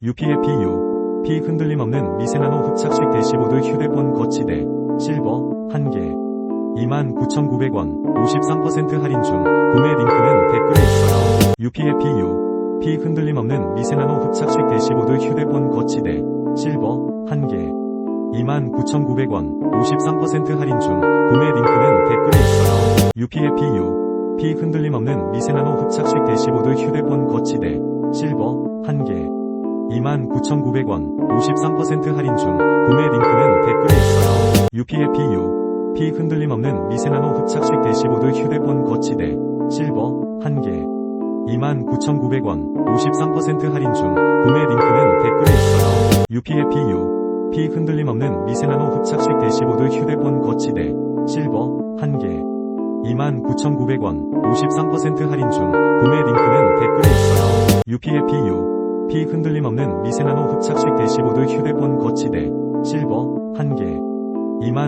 UPF-PU, P 흔들림 없는 미세나노 흡착식 대시보드 휴대폰 거치대, 실버, 1개. 29,900원, 53% 할인 중, 구매 링크는 댓글에 있어요. UPF-PU, P 흔들림 없는 미세나노 흡착식 대시보드 휴대폰 거치대, 실버, 1개. 29,900원, 53% 할인 중, 구매 링크는 댓글에 있어요. UPF-PU, P 흔들림 없는 미세나노 흡착식 대시보드 휴대폰 거치대, 실버, 1개. 29,900원, 53% 할인 중, 구매 링크는 댓글에 있어요. UPF-PU, P 흔들림 없는 미세나노 흡착식 대시보드 휴대폰 거치대, 실버, 1개. 29,900원, 53% 할인 중, 구매 링크는 댓글에 있어요. UPF-PU, P 흔들림 없는 미세나노 흡착식 대시보드 휴대폰 거치대, 실버, 1개. 29,900원, 53% 할인 중, 구매 링크는 댓글에 있어요. P 흔들림 없는 미세나노 흡착식 대시보드 휴대폰 거치대, 실버, 1개. 2만